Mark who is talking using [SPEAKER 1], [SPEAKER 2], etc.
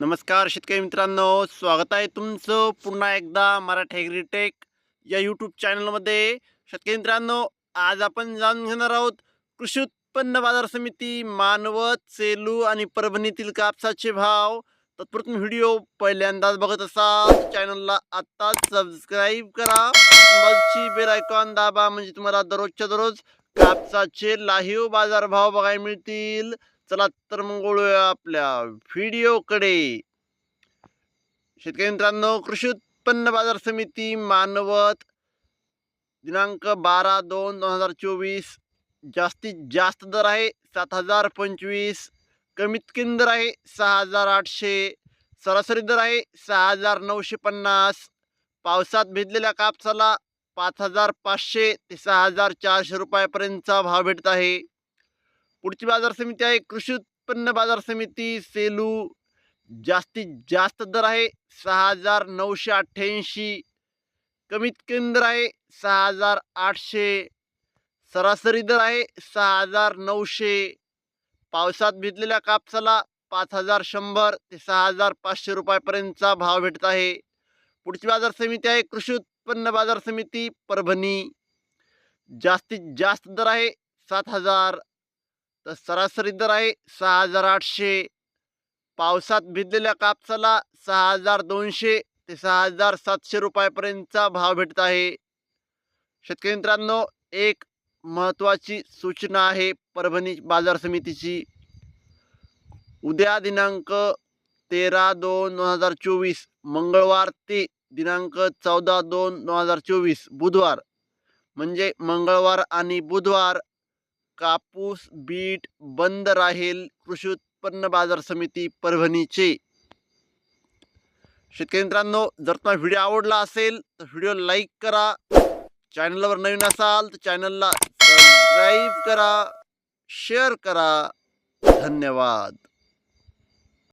[SPEAKER 1] नमस्कार शेतकरी मित्रांनो स्वागत आहे तुमचं पुन्हा एकदा मराठी ॲग्रीटेक या यूट्यूब चॅनलमध्ये शेतकरी मित्रांनो आज आपण जाणून घेणार आहोत कृषी उत्पन्न बाजार समिती मानवत सेलू आणि परभणीतील कापसाचे भाव. तत्पूर्वी व्हिडिओ पहिल्यांदाच बघत असाल चॅनलला आत्ताच सबस्क्राईब करा. बाजूची बेल आयकॉन दाबा म्हणजे तुम्हाला दररोजच्या दररोज कापसाचे लाहीव बाजारभाव बघायला मिळतील. चला तर मग वळूया आपल्या व्हिडिओकडे शेतकरी मित्रांनो कृषी उत्पन्न बाजार समिती मानवत दिनांक बारा दोन दोन हजार चोवीस. जास्तीत जास्त दर आहे सात हजार पंचवीस. कमीत कमी दर आहे सहा हजार आठशे. सरासरी दर आहे सहा हजार नऊशे पन्नास. पावसात भिजलेल्या कापसाला पाच हजार पाचशे ते सहा हजार चारशे रुपयापर्यंतचा भाव भेटत आहे. पुढची बाजार समिती आहे. कृषी उत्पन्न बाजार समिती सेलू जास्तीत जास्त दर आहे. सहा हजार नऊशे अठ्ठ्याऐंशी. कमीत कमी दर आहे सहा हजार आठशे. सरासरी दर आहे सहा हजार नऊशे. पावसात भिजलेल्या कापसाला पाच हजार शंभर ते सहा हजार पाचशे रुपयापर्यंतचा भाव भेटत आहे. पुढची बाजार समिती आहे. कृषी उत्पन्न बाजार समिती परभणी. जास्तीत जास्त दर आहे सात हजार तर सरासरी दर आहे सहा हजार आठशे. पावसात भिजलेल्या कापसाला सहा हजार दोनशे ते सहा हजार सातशे रुपयापर्यंतचा भाव भेटत आहे. शेतकरी मित्रांनो एक महत्त्वाची सूचना आहे परभणी बाजार समितीची. उद्या दिनांक तेरा दोन दोन हजार चोवीस मंगळवार ते दिनांक चौदा दोन दोन हजार चोवीस बुधवार. म्हणजे मंगळवार आणि बुधवार कापूस बीट बंद राहील कृषी उत्पन्न बाजार समिती परभणीचे. शेतकरी मित्रांनो जर तुम्हाला व्हिडिओ आवडला असेल तर व्हिडिओ लाईक करा. चॅनलवर नवीन असाल तर चॅनलला सबस्क्राईब करा शेअर करा. धन्यवाद.